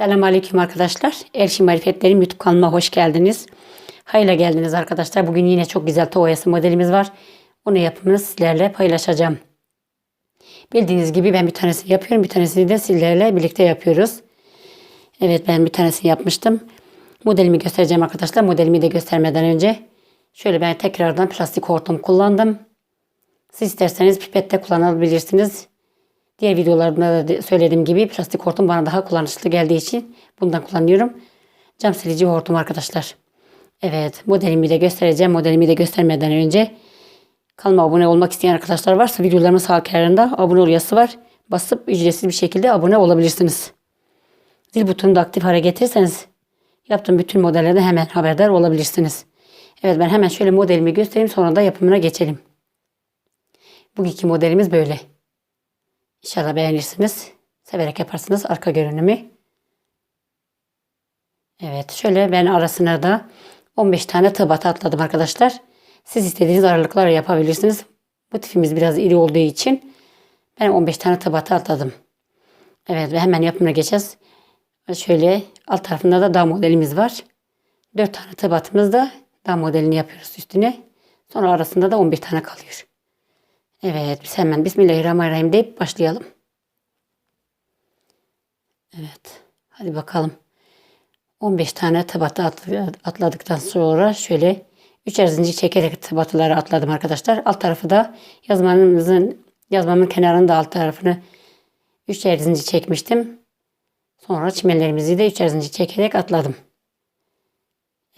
Selamünaleyküm arkadaşlar. Erşi Marifetlerim YouTube kanalıma hoş geldiniz. Hayırla geldiniz arkadaşlar. Bugün yine çok güzel toyası modelimiz var. Onu yapımını sizlerle paylaşacağım. Bildiğiniz gibi ben bir tanesini yapıyorum. Bir tanesini de sizlerle birlikte yapıyoruz. Evet ben bir tanesini yapmıştım. Modelimi göstereceğim arkadaşlar. Modelimi de göstermeden önce şöyle ben tekrardan plastik hortum kullandım. Siz isterseniz pipette kullanabilirsiniz. Diğer videolarımda da söylediğim gibi plastik hortum bana daha kullanışlı geldiği için bundan kullanıyorum. Cam silici hortum arkadaşlar. Evet modelimi de göstereceğim. Modelimi de göstermeden önce kanalıma abone olmak isteyen arkadaşlar varsa videolarımın sağ kenarında abone ol yazısı var. Basıp ücretsiz bir şekilde abone olabilirsiniz. Zil butonunu da aktif hale getirirseniz yaptığım bütün modellerden hemen haberdar olabilirsiniz. Evet ben hemen şöyle modelimi göstereyim sonra da yapımına geçelim. Bugünkü modelimiz böyle. İnşallah beğenirsiniz. Severek yaparsınız arka görünümü. Evet şöyle ben arasına da 15 tane tığ batı atladım arkadaşlar. Siz istediğiniz aralıklarla yapabilirsiniz. Bu tipimiz biraz iri olduğu için ben 15 tane tığ batı atladım. Evet ve hemen yapımına geçeceğiz. Şöyle alt tarafında da dağ modelimiz var. 4 tane tığ batımız da dağ modelini yapıyoruz üstüne. Sonra arasında da 11 tane kalıyor. Evet biz hemen Bismillahirrahmanirrahim deyip başlayalım. Evet hadi bakalım. 15 tane tabata atladıktan sonra şöyle üçer zincir çekerek tabatıları atladım arkadaşlar. Alt tarafı da yazmamızın yazmamın kenarının da alt tarafını üçer zincir çekmiştim. Sonra çimenlerimizi de üçer zincir çekerek atladım.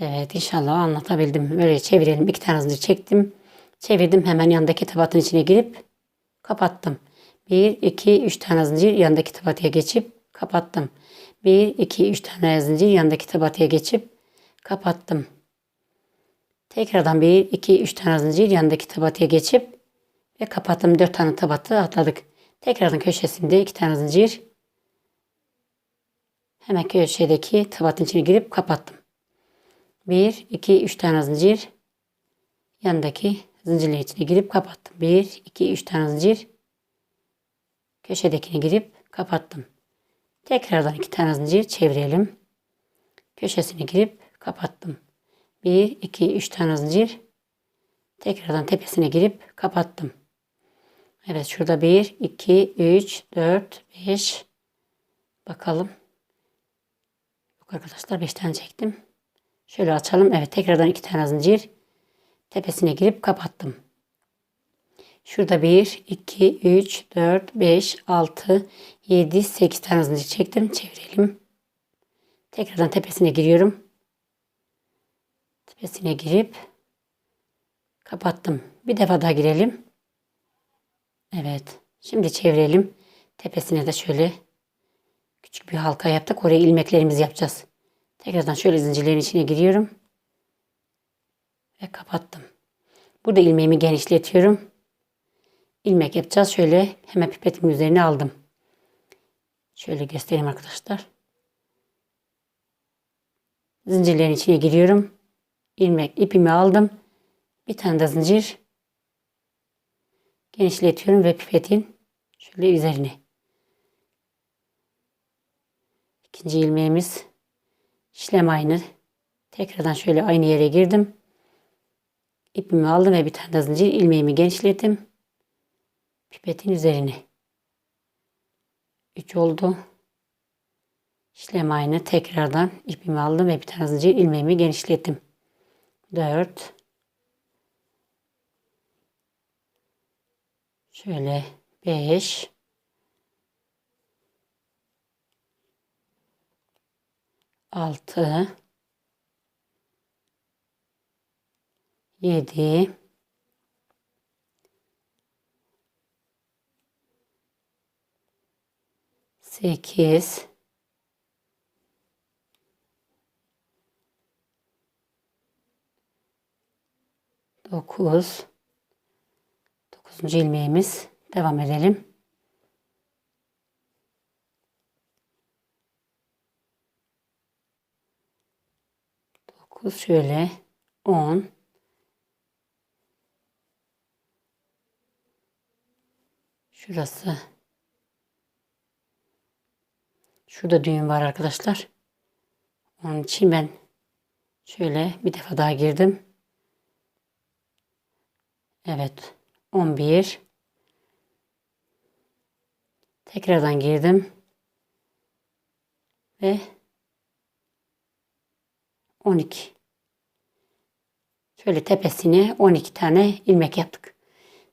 Evet inşallah anlatabildim. Böyle çevirelim. iki tane zincir çektim. Çevirdim hemen yandaki tabatın içine girip kapattım. 1, 2, 3 tane zincir yandaki tabatıya geçip kapattım. 1, 2, 3 tane zincir yandaki tabatıya geçip kapattım. Tekrardan 1, 2, 3 tane zincir yandaki tabatıya geçip ve kapattım. 4 tane tabatı atladık. Tekrardan köşesinde 2 tane zincir. Hemen köşedeki tabatın içine girip kapattım. 1, 2, 3 tane zincir. Yandaki zincirler içine girip kapattım. 1, 2, 3 tane zincir. Köşedekine girip kapattım. Tekrardan 2 tane zincir çevirelim. Köşesine girip kapattım. 1, 2, 3 tane zincir. Tekrardan tepesine girip kapattım. Evet şurada 1, 2, 3, 4, 5. Bakalım. Yok arkadaşlar 5 tane çektim. Şöyle açalım. Evet tekrardan 2 tane zincir tepesine girip kapattım. Şurada 1, 2, 3, 4, 5, 6, 7, 8 tane zincir çektim. Çevirelim. Tekrardan tepesine giriyorum. Tepesine girip kapattım. Bir defa daha girelim. Evet. Şimdi çevirelim. Tepesine de şöyle küçük bir halka yaptık. Oraya ilmeklerimizi yapacağız. Tekrardan şöyle zincirlerin içine giriyorum ve kapattım. Burada ilmeğimi genişletiyorum. İlmek yapacağız. Şöyle hemen pipetimin üzerine aldım. Şöyle göstereyim arkadaşlar. Zincirlerin içine giriyorum. İlmek ipimi aldım. Bir tane de zincir genişletiyorum ve pipetin şöyle üzerine. İkinci ilmeğimiz işlem aynı. Tekrardan şöyle aynı yere girdim. İpimi aldım ve bir tane de zincir ilmeğimi genişlettim. Pipetin üzerine. 3 oldu. İşlem aynı. Tekrardan ipimi aldım ve bir tane zincir ilmeğimi genişlettim. 4 Şöyle 5 6 7 8 9 9. ilmeğimiz. Devam edelim. 9 şöyle. 10 Şurası. Şurada düğüm var arkadaşlar. Onun için ben şöyle bir defa daha girdim. Evet. 11 Tekrardan girdim. Ve 12 Şöyle tepesine 12 tane ilmek yaptık.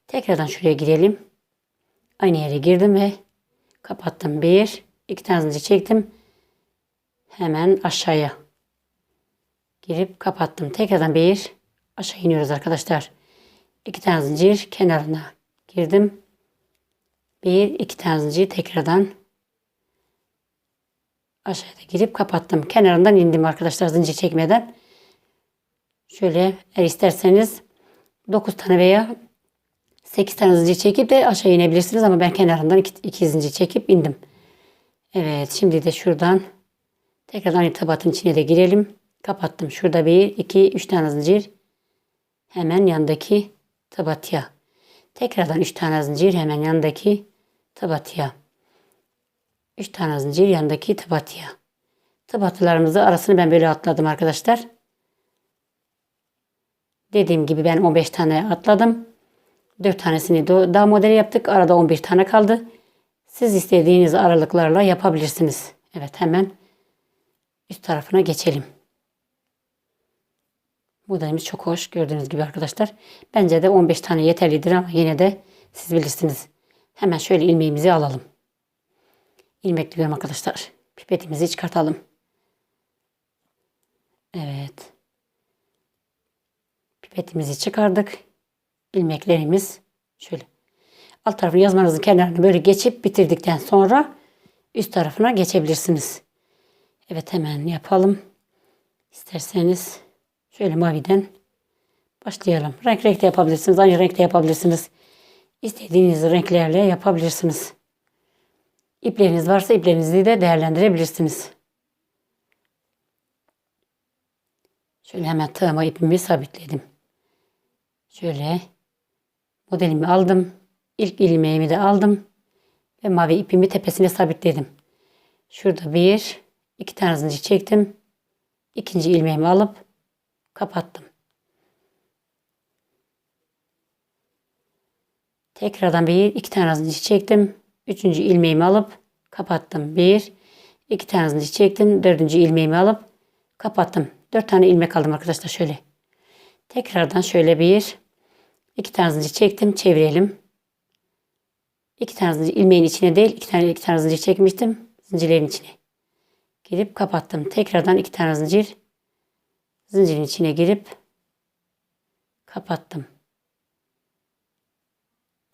Tekrardan şuraya girelim. Aynı yere girdim ve kapattım. Bir, iki tane zincir çektim. Hemen aşağıya girip kapattım. Tekrardan bir aşağı iniyoruz arkadaşlar. İki tane zincir kenarına girdim. Bir, iki tane zincir tekrardan aşağıda girip kapattım. Kenarından indim arkadaşlar zincir çekmeden. Şöyle eğer isterseniz 9 tane veya 8 tane zincir çekip de aşağı inebilirsiniz ama ben kenarından 2, 2 zincir çekip indim. Evet şimdi de şuradan tekrardan irtibatın içine de girelim. Kapattım. Şurada 1, 2, 3 tane zincir. Hemen yandaki tabatıya. Tekrardan 3 tane zincir hemen yandaki tabatıya. 3 tane zincir yandaki tabatıya. Tabatılarımızı arasını ben böyle atladım arkadaşlar. Dediğim gibi ben 15 tane atladım. 4 tanesini daha model yaptık. Arada 11 tane kaldı. Siz istediğiniz aralıklarla yapabilirsiniz. Evet hemen üst tarafına geçelim. Modelimiz çok hoş gördüğünüz gibi arkadaşlar. Bence de 15 tane yeterlidir ama yine de siz bilirsiniz. Hemen şöyle ilmeğimizi alalım. İlmekliyorum arkadaşlar. Pipetimizi çıkartalım. Evet. Pipetimizi çıkardık. İlmeklerimiz şöyle. Alt tarafını yazmanızın kenarını böyle geçip bitirdikten sonra üst tarafına geçebilirsiniz. Evet hemen yapalım. İsterseniz şöyle maviden başlayalım. Renk renk de yapabilirsiniz. Aynı renkte yapabilirsiniz. İstediğiniz renklerle yapabilirsiniz. İpleriniz varsa iplerinizi de değerlendirebilirsiniz. Şöyle hemen tığıma ipimi sabitledim. Şöyle modelimi aldım. İlk ilmeğimi de aldım. Ve mavi ipimi tepesine sabitledim. Şurada bir, iki tane zincir çektim. İkinci ilmeğimi alıp kapattım. Tekrardan bir, iki tane zincir çektim. Üçüncü ilmeğimi alıp kapattım. Bir, iki tane zincir çektim. Dördüncü ilmeğimi alıp kapattım. Dört tane ilmek aldım arkadaşlar şöyle. Tekrardan şöyle bir, iki tane zincir çektim. Çevirelim. İki tane ilmeğin içine değil, iki tane iki tane zincir çekmiştim. Zincirlerin içine. Girip kapattım. Tekrardan iki tane zincir zincirin içine girip kapattım.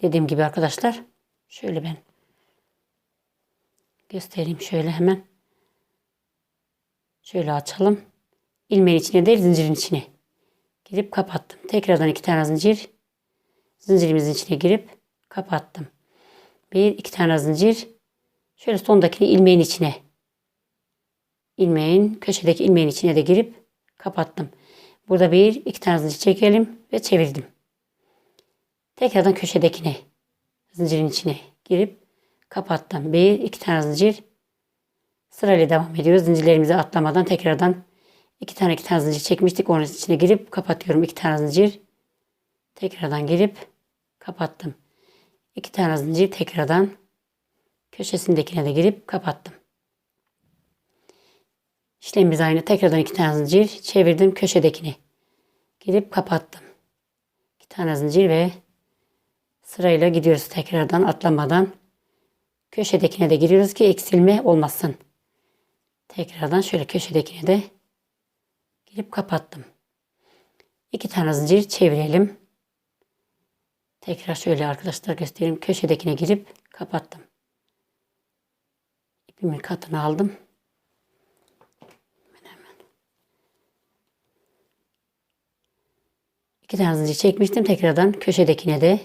Dediğim gibi arkadaşlar şöyle ben göstereyim şöyle hemen. Şöyle açalım. İlmeğin içine değil zincirin içine. Girip kapattım. Tekrardan iki tane zincir. Zincirimizin içine girip kapattım. Bir iki tane zincir. Şöyle sondaki ilmeğin içine. ilmeğin köşedeki ilmeğin içine de girip kapattım. Burada bir iki tane zincir çekelim ve çevirdim. Tekrardan köşedekine zincirin içine girip kapattım. Bir iki tane zincir sırayla devam ediyoruz. Zincirlerimizi atlamadan tekrardan iki tane iki tane zincir çekmiştik. Onun içine girip kapatıyorum. iki tane zincir tekrardan girip kapattım. İki tane zincir tekrardan köşesindekine de girip kapattım. İşlemimiz aynı. Tekrardan iki tane zincir çevirdim köşedekini. Girip kapattım. İki tane zincir ve sırayla gidiyoruz tekrardan atlamadan. Köşedekine de giriyoruz ki eksilme olmasın. Tekrardan şöyle köşedekine de girip kapattım. İki tane zincir çevirelim. Tekrar şöyle arkadaşlar göstereyim. Köşedekine girip kapattım. İpimin katını aldım. İki tane zincir çekmiştim. Tekrardan köşedekine de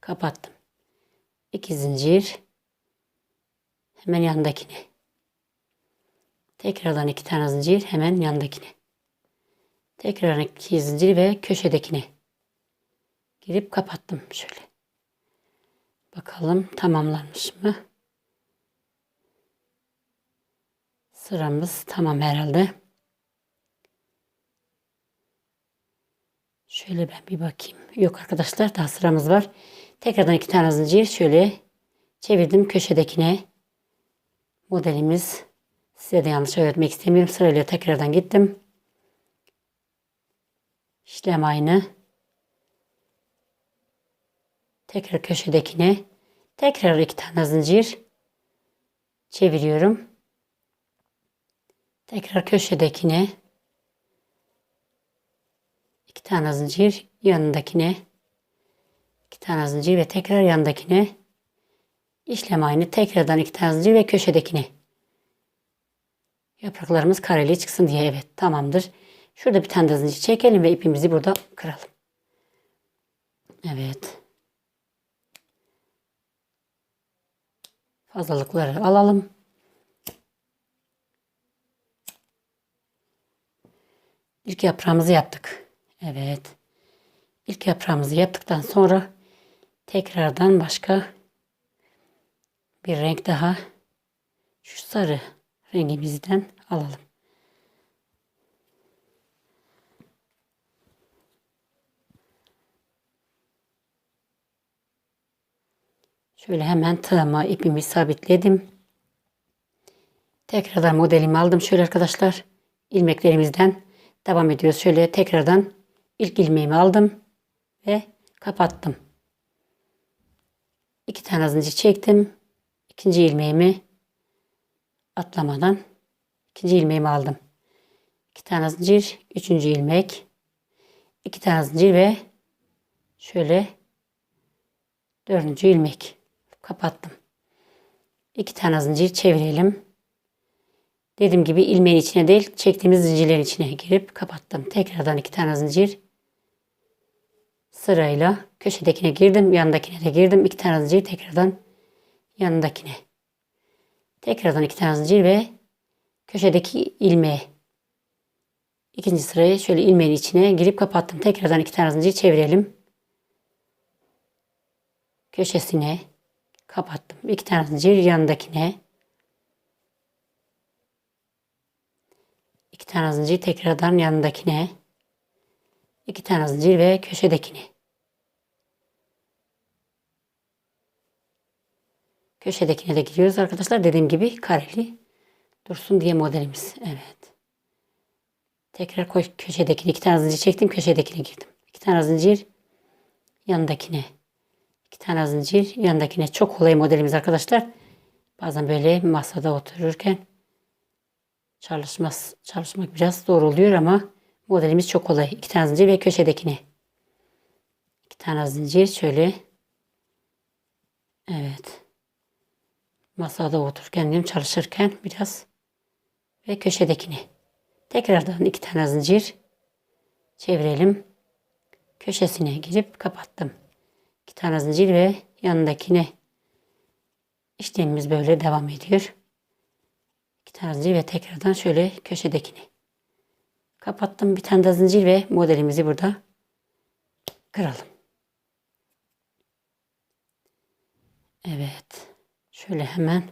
kapattım. İki zincir. Hemen yanındakine. Tekrardan iki tane zincir hemen yanındakine. Tekrar iki zincir ve köşedekine. Girip kapattım şöyle. Bakalım tamamlanmış mı? Sıramız tamam herhalde. Şöyle ben bir bakayım. Yok arkadaşlar daha sıramız var. Tekrardan iki tane zincir şöyle çevirdim köşedekine. Modelimiz size de yanlış öğretmek istemiyorum. Sırayla tekrardan gittim. İşlem aynı. Tekrar köşedekine. Tekrar iki tane zincir. Çeviriyorum. Tekrar köşedekine. iki tane zincir. Yanındakine. iki tane zincir ve tekrar yanındakine. İşlem aynı. Tekrardan iki tane zincir ve köşedekine. Yapraklarımız kareli çıksın diye evet tamamdır. Şurada bir tane zincir çekelim ve ipimizi burada kıralım. Evet. Fazlalıkları alalım. İlk yaprağımızı yaptık. Evet. İlk yaprağımızı yaptıktan sonra tekrardan başka bir renk daha şu sarı rengimizden alalım. Şöyle hemen tığıma ipimi sabitledim. Tekrardan modelimi aldım. Şöyle arkadaşlar ilmeklerimizden devam ediyoruz. Şöyle tekrardan ilk ilmeğimi aldım ve kapattım. İki tane zincir çektim. İkinci ilmeğimi atlamadan ikinci ilmeğimi aldım. İki tane zincir, üçüncü ilmek, iki tane zincir ve şöyle dördüncü ilmek kapattım. İki tane zincir çevirelim. Dediğim gibi ilmeğin içine değil çektiğimiz zincirlerin içine girip kapattım. Tekrardan iki tane zincir sırayla köşedekine girdim. Yanındakine de girdim. iki tane zincir tekrardan yanındakine. Tekrardan iki tane zincir ve köşedeki ilmeğe. İkinci sırayı şöyle ilmeğin içine girip kapattım. Tekrardan iki tane zincir çevirelim. Köşesine kapattım. İki tane zincir yanındakine. İki tane zincir tekrardan yanındakine. İki tane zincir ve köşedekine. Köşedekine de gidiyoruz arkadaşlar. Dediğim gibi kareli dursun diye modelimiz. Evet. Tekrar köşedekine iki tane zincir çektim. Köşedekine girdim. İki tane zincir yanındakine. Tane zincir yanındakine. Çok kolay modelimiz arkadaşlar. Bazen böyle masada otururken çalışmaz, çalışmak biraz zor oluyor ama modelimiz çok kolay. İki tane zincir ve köşedekine. İki tane zincir şöyle. Evet masada otururken çalışırken biraz ve köşedekini tekrardan iki tane zincir çevirelim. Köşesine girip kapattım. İki tane zincir ve yanındakine işlemimiz böyle devam ediyor. İki tane zincir ve tekrardan şöyle köşedekini kapattım. Bir tane de zincir ve modelimizi burada kıralım. Evet. Şöyle hemen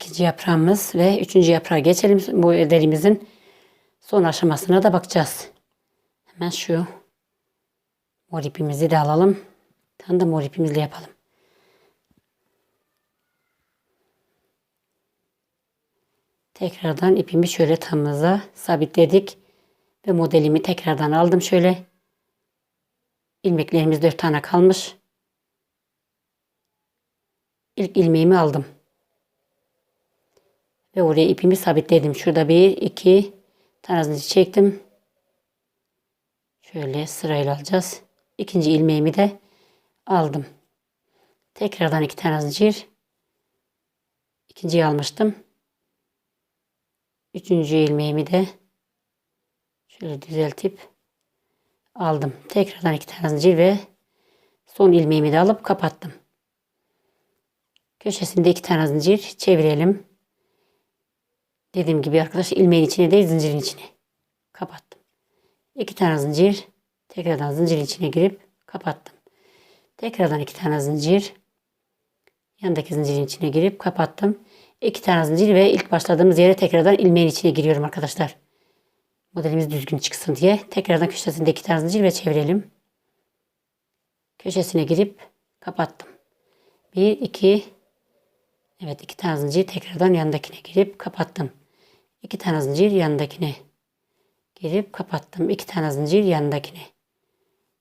ikinci yaprağımız ve üçüncü yaprağa geçelim. Bu derimizin son aşamasına da bakacağız. Hemen şu mor ipimizi de alalım. Tam da mor ipimizle yapalım. Tekrardan ipimi şöyle tamıza sabitledik. Ve modelimi tekrardan aldım şöyle. İlmeklerimiz 4 tane kalmış. İlk ilmeğimi aldım. Ve oraya ipimi sabitledim. Şurada bir, iki tane çektim. Şöyle sırayla alacağız. İkinci ilmeğimi de aldım. Tekrardan iki tane zincir. İkinciyi almıştım. Üçüncü ilmeğimi de şöyle düzeltip aldım. Tekrardan iki tane zincir ve son ilmeğimi de alıp kapattım. Köşesinde iki tane zincir çevirelim. Dediğim gibi arkadaşlar ilmeğin içine değil zincirin içine. kapattım. İki tane zincir tekrardan zincirin içine girip kapattım. Tekrardan iki tane zincir yandaki zincirin içine girip kapattım. İki tane zincir ve ilk başladığımız yere tekrardan ilmeğin içine giriyorum arkadaşlar. Modelimiz düzgün çıksın diye. Tekrardan köşesinde iki tane zincir ve çevirelim. Köşesine girip kapattım. Bir, iki, evet iki tane zincir tekrardan yanındakine girip kapattım. İki tane zincir yanındakine girip kapattım. İki tane zincir yanındakine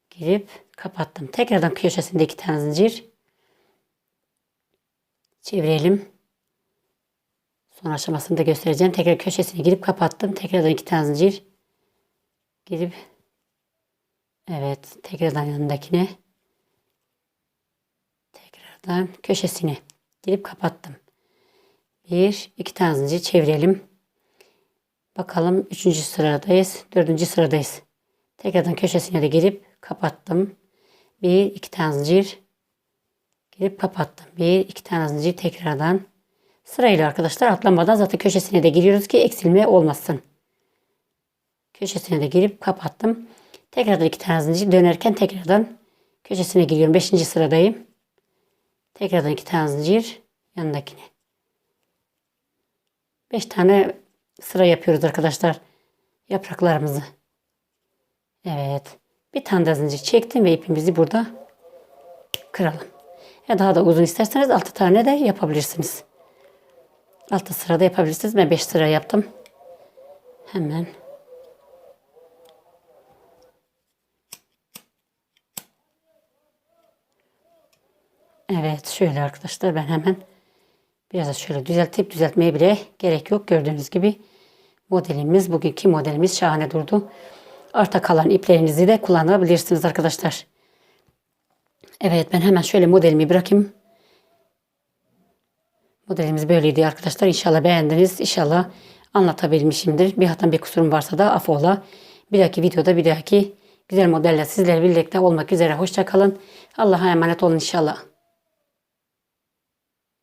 girip kapattım. Tekrardan köşesinde iki tane zincir çevirelim. Son aşamasını da göstereceğim. Tekrar köşesine girip kapattım. Tekrardan iki tane zincir girip evet tekrardan yanındakine tekrardan köşesine girip kapattım. Bir, iki tane zincir çevirelim. Bakalım üçüncü sıradayız. Dördüncü sıradayız. Tekrardan köşesine de girip kapattım. Bir, iki tane zincir girip kapattım. Bir, iki tane zincir tekrardan sırayla arkadaşlar atlamadan zaten köşesine de giriyoruz ki eksilme olmasın. Köşesine de girip kapattım. Tekrardan iki tane zincir dönerken tekrardan köşesine giriyorum. Beşinci sıradayım. Tekrardan iki tane zincir yanındakine. Beş tane sıra yapıyoruz arkadaşlar. Yapraklarımızı. Evet. Bir tane de zincir çektim ve ipimizi burada kıralım. Ya daha da uzun isterseniz 6 tane de yapabilirsiniz. 6 sırada yapabilirsiniz. Ben 5 sıra yaptım. Hemen Evet şöyle arkadaşlar ben hemen biraz da şöyle düzeltip düzeltmeye bile gerek yok. Gördüğünüz gibi modelimiz bugünkü modelimiz şahane durdu. Arta kalan iplerinizi de kullanabilirsiniz arkadaşlar. Evet ben hemen şöyle modelimi bırakayım. Modelimiz böyleydi arkadaşlar. İnşallah beğendiniz. İnşallah anlatabilmişimdir. Bir hatam bir kusurum varsa da affola. Bir dahaki videoda bir dahaki güzel modelle sizlerle birlikte olmak üzere. Hoşçakalın. Allah'a emanet olun inşallah.